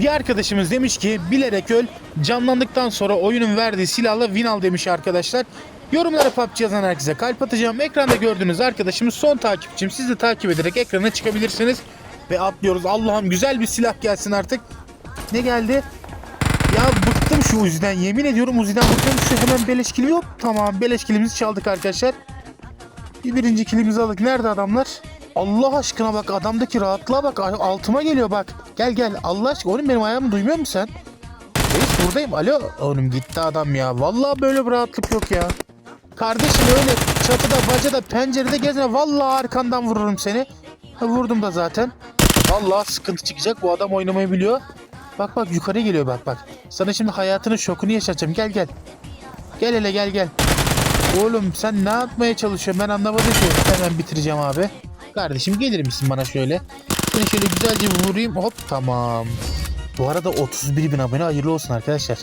Bir arkadaşımız demiş ki bilerek öl canlandıktan sonra oyunun verdiği silahla win al demiş arkadaşlar. Yorumlara PUBG yazan herkese kalp atacağım. Ekranda gördüğünüz arkadaşımız son takipçim. Siz de takip ederek ekrana çıkabilirsiniz. Ve atlıyoruz. Allah'ım güzel bir silah gelsin artık. Ne geldi? Ya bıktım şu Uzi'den. Yemin ediyorum Uzi'den bıktım. Şu hemen beleş kill yok. Tamam beleş killimizi çaldık arkadaşlar. Bir birinci killimizi aldık. Nerede adamlar? Allah aşkına bak adamdaki rahatlığa bak. Altıma geliyor bak. Gel gel. Allah aşkına. Oğlum benim ayağımı duymuyor musun sen? Reis buradayım. Alo. Oğlum gitti adam ya. Vallahi böyle bir rahatlık yok ya. Kardeşim öyle çatıda, bacada, pencerede gezme. Vallahi arkandan vururum seni. Ha, vurdum da zaten. Vallahi sıkıntı çıkacak. Bu adam oynamayı biliyor. Bak bak yukarı geliyor bak bak. Sana şimdi hayatının şokunu yaşatacağım. Gel gel. Gel hele gel gel. Oğlum sen ne yapmaya çalışıyorsun ben anlamadım ki. Hemen bitireceğim abi. Kardeşim gelir misin bana şöyle? Seni şöyle güzelce vurayım hop tamam. Bu arada 31 bin abone hayırlı olsun arkadaşlar.